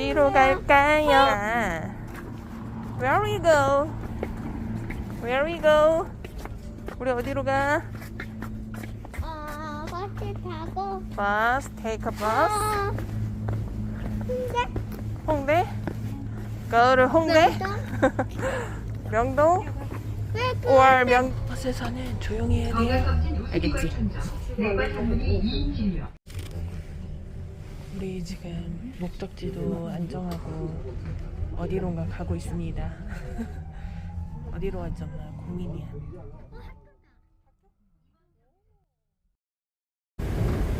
어디로 갈까요? Where we go? Where we go? 우리 어디로 가? 어, 버스 타고 Bus, take a bus. 어, 근데 홍대? Go to 홍대? 명동? 명동? 왜 그? or 명 버스에서는 조용히 해야 돼요. 알겠지? 우리 지금 목적지도 안정하고 어디론가 가고 있습니다. 어디로 가졌나 고민이야.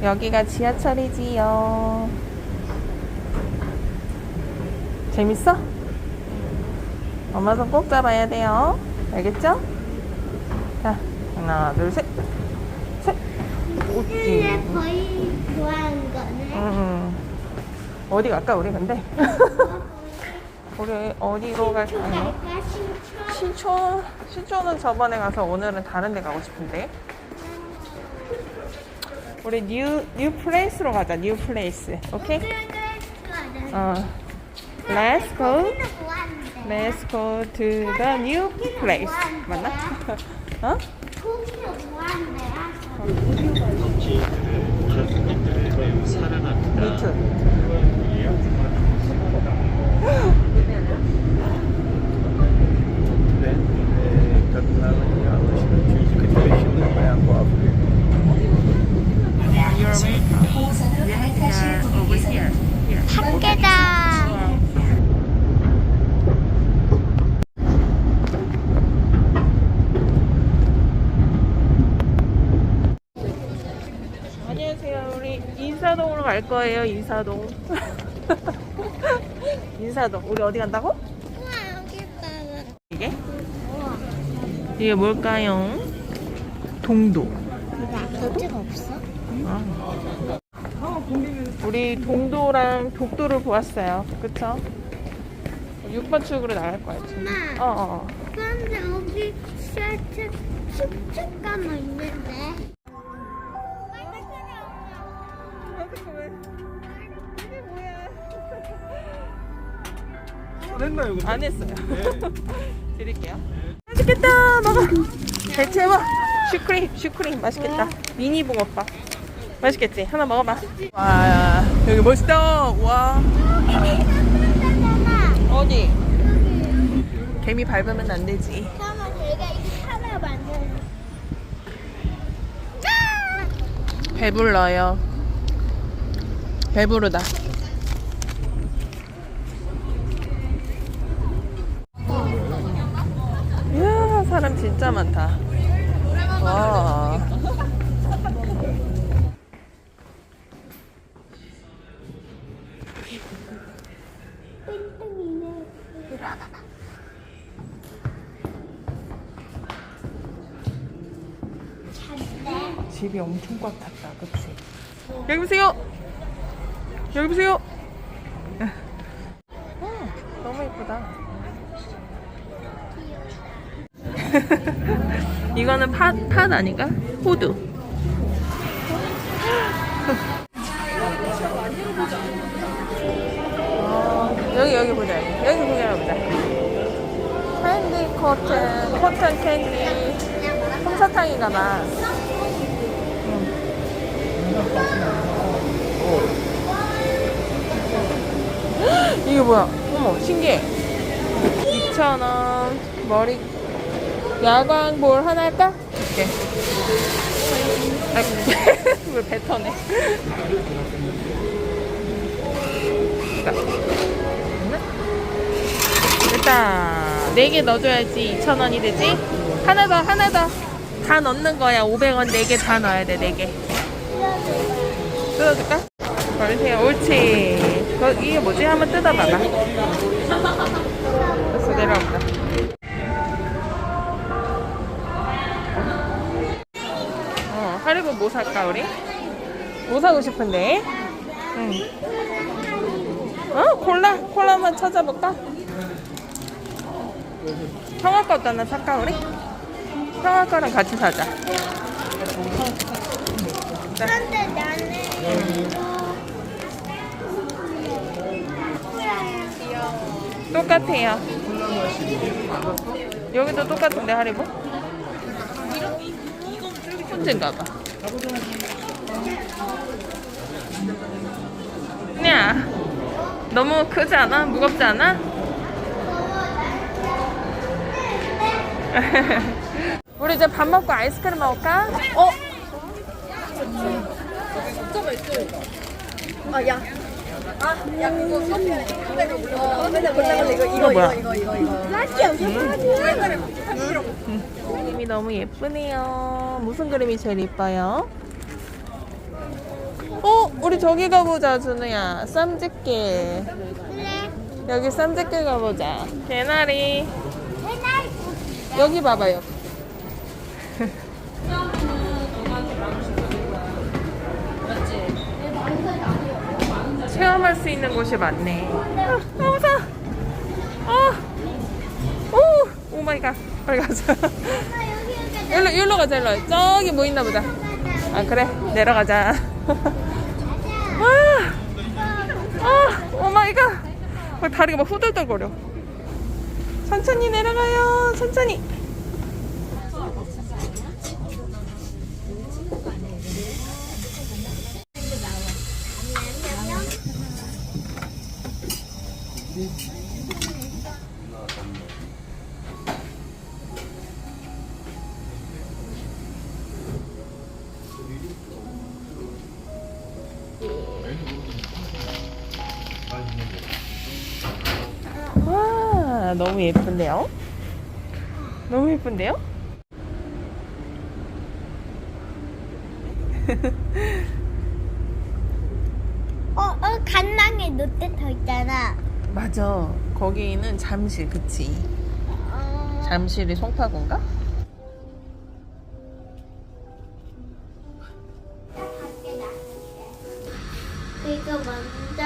여기가 지하철이지요. 재밌어? 엄마 손 꼭 잡아야 돼요. 알겠죠? 자, 하나, 둘, 셋. 셋. 오지. 근데 거의 좋아하는 거네. 음. 어디 갈까, 우리 근데? 우리 어디로 갈까요? 갈까 신촌? 신촌, 신촌은 저번에 가서 오늘은 다른 데 가고 싶은데. 우리 뉴, 뉴 플레이스로 가자, 뉴 플레이스. 오케이? 어. Let's go. 뭐 하는데? Let's go to the new place. 맞나? 어? 뭐? 미투. You're welcome. Yeah, over here. Here. 밖에다. 안녕하세요. 우리 인사동으로 갈 거예요. 인사동. 인사동. 우리 어디 간다고? 우와 여기 있다. 이게? 우와. 이게 뭘까요? 동도. 없어? 아. 우리 동도랑 독도를 보았어요. 그쵸? 6번 출구로 나갈 거야, 지금. 엄마. 어, 어, 어. 그런데 여기 셔츠 축축감은 있는데. 했나요? 근데? 안 했어요. 드릴게요. 맛있겠다. 먹어. 배 채워. 슈크림, 슈크림 맛있겠다. 미니 붕어빵. 맛있겠지? 하나 먹어봐. 와, 여기 멋있다. 와. 어디? 개미 밟으면 안 되지. 그러면 저희가 이 하나 만드는. 배불러요. 배부르다. 진짜 많다. 와. 집이 엄청 꽉 찼다, 그치? 여기 보세요! 여기 보세요! 음, 너무 예쁘다. 이거는 팥, 팥 아닌가? 호두. 어, 여기, 여기 보자. 여기, 여기 구경해보자. 캔디 코튼, 코튼 캔디. 솜사탕인가 봐. 이게 뭐야? 어머, 신기해. 2,000원. 머리, 야광 볼 하나 할까? 이렇게. 왜 뱉어내? 됐다. 4개 넣어줘야지 2,000원이 되지? 하나 더, 하나 더. 다 넣는 거야. 500원 4개 다 넣어야 돼, 4개. 뜯어줄까? 버리세요. 옳지. 그, 이게 뭐지? 한번 뜯어봐봐. 됐어, 내려온다. 어, 하리보 뭐 살까, 우리? 뭐 사고 싶은데? 응. 어? 콜라? 콜라 한번 찾아볼까? 형아 거 어떤 나 살까, 우리? 형아 거랑 같이 사자. 그런데 나는 이거 똑같아요. 여기도 똑같은데 하리보? 혼자인가 봐. 야, 너무 크지 않아? 무겁지 않아? 우리 이제 밥 먹고 아이스크림 먹을까? 어? 이거 뭐야? 그림이 너무 예쁘네요. 무슨 그림이 제일 이뻐요? 어, 우리 저기 가보자, 준우야. 쌈짓길. 그래. 여기 쌈짓길 가보자. 개나리. 여기 봐봐요. 체험할 수 있는 곳이 많네. 아, 너무 사. 아, 오, 오 마이 갓. 빨리 가자. 일로, 일로 가자, 일로. 저기 뭐 있나 보자. 아, 그래. 내려가자. 아, 아, 오 마이 갓. 막 다리가 막 후들들거려. 천천히 내려가요. 천천히. 와, 너무 예쁜데요? 너무 예쁜데요? 어, 어, 간낭에 롯데 터 있잖아. 맞아. 거기는 잠실, 그치? 어, 잠실이 송파구인가? 이거 먼저.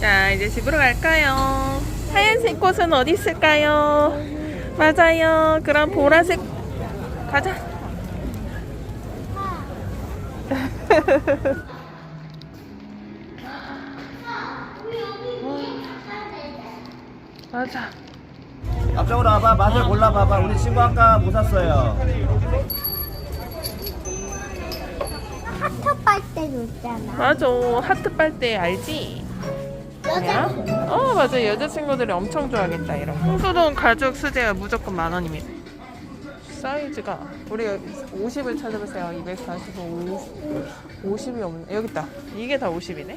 자, 이제 집으로 갈까요? 하얀색 꽃은 어디 있을까요? 맞아요. 그럼 보라색 가자. 맞아. 앞쪽으로 와봐 맛을 골라봐봐 우리 친구 아까 못 샀어요 하트 빨대도 있잖아. 맞아. 하트 빨대 알지? 뭐야? 어 맞아 여자친구들이 엄청 좋아하겠다 이런 거. 홍수동 가죽 수제가 무조건 만 원입니다. 사이즈가 우리 50을 찾아보세요. 245 50이 없네 여기 있다. 이게 다 50이네